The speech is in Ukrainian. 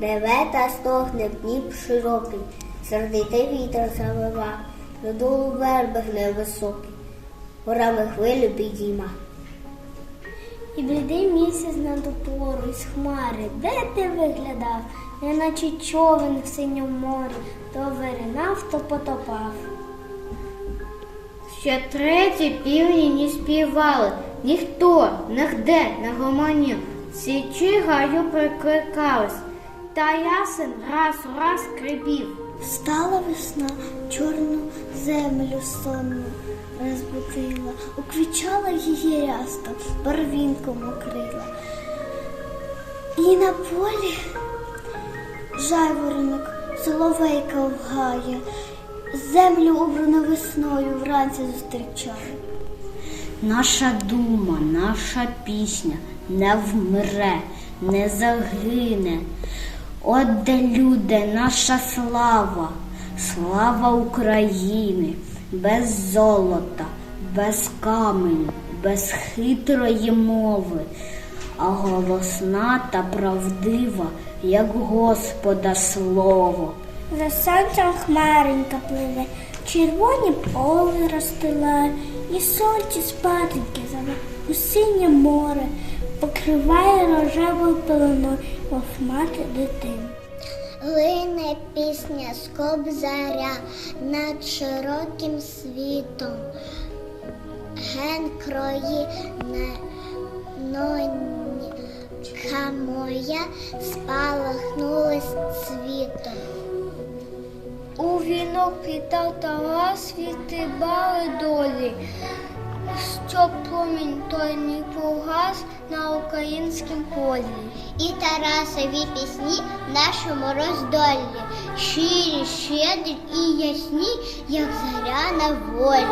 Реве та стогне Дніп широкий, сердитий вітер завива, додолу верби гне високий, горами хвилю підійма. І блідий місяць над опору з хмари, де ти виглядав, неначе човен в синьому морі, то виринав, то потопав. Ще треті півні не співали, ніхто, нігде не гомонів, січі гаю прикликались, та ясен раз у раз крипів. Встала весна, чорну землю сонну розбудила, уквічала її рясно, барвінком окрила. І на полі жайворонок соловейка вгає, землю убрану весною вранці зустрічає. Наша дума, наша пісня не вмре, не загине. От де люди, наша слава, слава України, без золота, без каменю, без хитрої мови, а голосна та правдива, як Господа слово. За сонцем хмаренька пливе, червоні поли розстилає, і сонці спатеньки зове у синє море, покриває рожевою пеленою, мов мати дитину. Лине пісня з кобзаря над широким світом. Ген крої не нонька моя спалахнулась світом. Вінок плітав Тарас світибали долі, щоб промінь той не погас на українськім полі. І Тарасові пісні в нашому роздолі, щирі, щедрі і ясні, як заря на волі.